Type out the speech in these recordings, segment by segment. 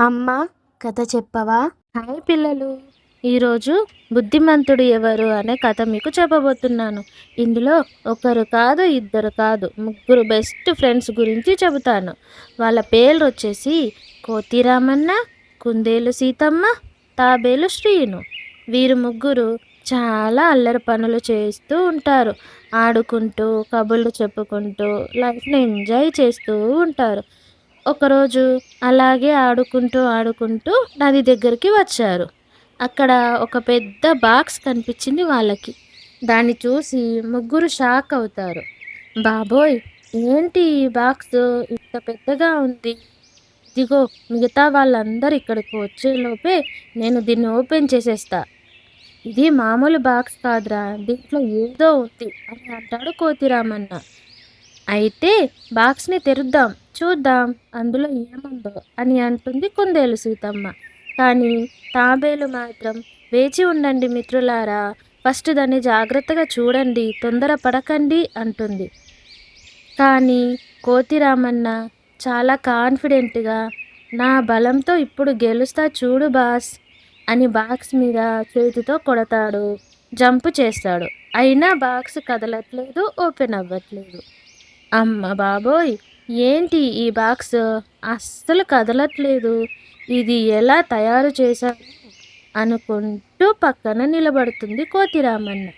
అమ్మ కథ చెప్పవా? హాయ్ పిల్లలు. ఈరోజు బుద్ధిమంతుడు ఎవరు అనే కథ మీకు చెప్పబోతున్నాను. ఇందులో ఒకరు కాదు ఇద్దరు కాదు ముగ్గురు బెస్ట్ ఫ్రెండ్స్ గురించి చెబుతాను. వాళ్ళ పేర్లు వచ్చేసి కోతిరామన్న కుందేలు సీతమ్మ తాబేలు శ్రీను. వీరు ముగ్గురు చాలా అల్లరి పనులు చేస్తూ ఉంటారు. ఆడుకుంటూ కబుర్లు చెప్పుకుంటూ లైఫ్ని ఎంజాయ్ చేస్తూ ఉంటారు. ఒకరోజు అలాగే ఆడుకుంటూ ఆడుకుంటూ నది దగ్గరికి వచ్చారు. అక్కడ ఒక పెద్ద బాక్స్ కనిపించింది వాళ్ళకి. దాన్ని చూసి ముగ్గురు షాక్ అవుతారు. బాబోయ్ ఏంటి ఈ బాక్స్? ఇంత పెద్దగా ఉంది. ఇదిగో మిగతా వాళ్ళందరూ ఇక్కడికి వచ్చేలోపే నేను దీన్ని ఓపెన్ చేసేస్తా. ఇది మామూలు బాక్స్ కాదురా దీంట్లో ఏదో ఉంది అని అంటాడు కోతిరామన్న. అయితే బాక్స్ని తెరుద్దాం. చూద్దాం అందులో ఏముందో అని అంటుంది కుందేలు సీతమ్మ. కానీ తాబేలు మాత్రం వేచి ఉండండి మిత్రులారా ఫస్ట్ దాన్ని జాగ్రత్తగా చూడండి తొందర పడకండి అంటుంది. కానీ కోతిరామన్న చాలా కాన్ఫిడెంట్గా నా బలంతో ఇప్పుడు గెలుస్తా చూడు బాస్ అని బాక్స్ మీద చేతితో కొడతాడు జంప్ చేస్తాడు. అయినా బాక్స్ కదలట్లేదు ఓపెన్ అవ్వట్లేదు. అమ్మ బాబోయ్! ఏంటి ఈ బాక్స్? అస్సలు కదలట్లేదు. ఇది ఎలా తయారు చేశారు? అనుకుంటూ పక్కన నిలబడుతుంది కోతిరామన్న.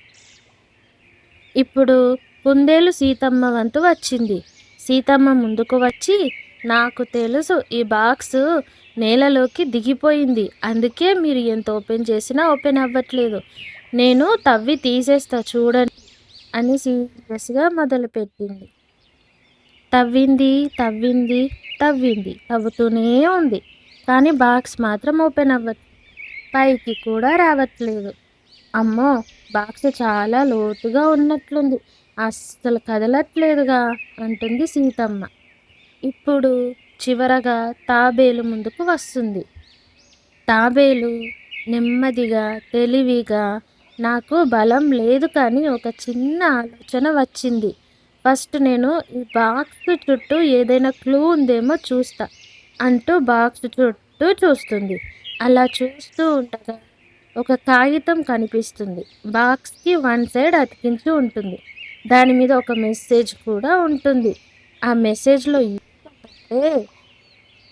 ఇప్పుడు కుందేలు సీతమ్మ వంతు వచ్చింది. సీతమ్మ ముందుకు వచ్చి నాకు తెలుసు ఈ బాక్స్ నేలలోకి దిగిపోయింది. అందుకే మీరు ఎంత ఓపెన్ చేసినా ఓపెన్ అవ్వట్లేదు. నేను తవ్వి తీసేస్తా చూడండి అని సీరియస్గా మొదలుపెట్టింది. తవ్వింది తవ్వింది తవ్వింది. తవ్వుతూనే ఉంది. కానీ బాక్స్ మాత్రం ఓపెన్ అవ్వదు. పైకి కూడా రావట్లేదు. అమ్మో! బాక్స్ చాలా లోతుగా ఉన్నట్లుంది. అస్సలు కదలట్లేదుగా అంటుంది సీతమ్మ. ఇప్పుడు చివరగా తాబేలు ముందుకు వస్తుంది. తాబేలు నెమ్మదిగా తెలివిగా నాకు బలం లేదు కానీ ఒక చిన్న ఆలోచన వచ్చింది. ఫస్ట్ నేను ఈ బాక్స్ చుట్టూ ఏదైనా క్లూ ఉందేమో చూస్తా అంటూ బాక్స్ చుట్టూ చూస్తుంది. అలా చూస్తూ ఉండగా ఒక కాగితం కనిపిస్తుంది. బాక్స్కి వన్ సైడ్ అతికించి ఉంటుంది. దాని మీద ఒక మెసేజ్ కూడా ఉంటుంది. ఆ మెసేజ్లో ఏ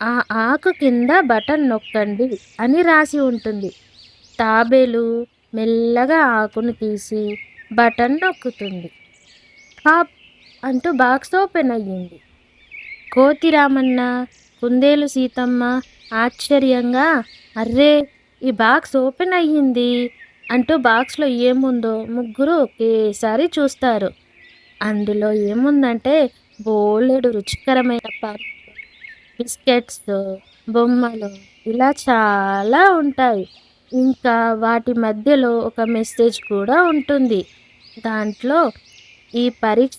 ఆ ఆకు కింద బటన్ నొక్కండి అని రాసి ఉంటుంది. తాబేలు మెల్లగా ఆకును తీసి బటన్ నొక్కుతుంది. పాప్ అంటూ బాక్స్ ఓపెన్ అయ్యింది. కోతిరామన్న కుందేలు సీతమ్మ ఆశ్చర్యంగా అర్రే ఈ బాక్స్ ఓపెన్ అయ్యింది అంటూ బాక్స్లో ఏముందో ముగ్గురు ఒకేసారి చూస్తారు. అందులో ఏముందంటే బోలెడు రుచికరమైన పండ్లు బిస్కెట్స్ బొమ్మలు ఇలా చాలా ఉంటాయి. ఇంకా వాటి మధ్యలో ఒక మెసేజ్ కూడా ఉంటుంది. దాంట్లో ఈ పరీక్ష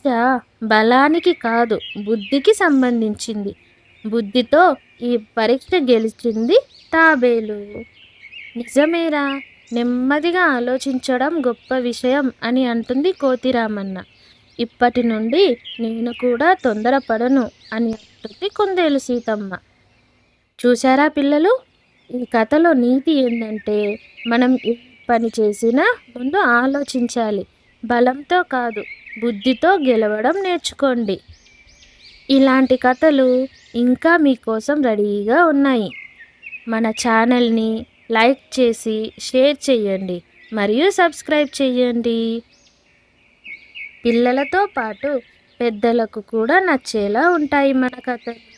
బలానికి కాదు బుద్ధికి సంబంధించింది. బుద్ధితో ఈ పరీక్ష గెలిచింది తాబేలు. నిజమేరా? నెమ్మదిగా ఆలోచించడం గొప్ప విషయం అని అంటుంది కోతిరామన్న. ఇప్పటి నుండి నేను కూడా తొందరపడను అని అంటుంది కుందేలు సీతమ్మ. చూశారా పిల్లలు? ఈ కథలో నీతి ఏంటంటే మనం ఏ పని చేసినా ముందు ఆలోచించాలి. బలంతో కాదు బుద్ధితో గెలవడం నేర్చుకోండి. ఇలాంటి కథలు ఇంకా మీకోసం రెడీగా ఉన్నాయి. మన ఛానల్ని లైక్ చేసి షేర్ చేయండి మరియు సబ్స్క్రైబ్ చేయండి. పిల్లలతో పాటు పెద్దలకు కూడా నచ్చేలా ఉంటాయి మన కథలు.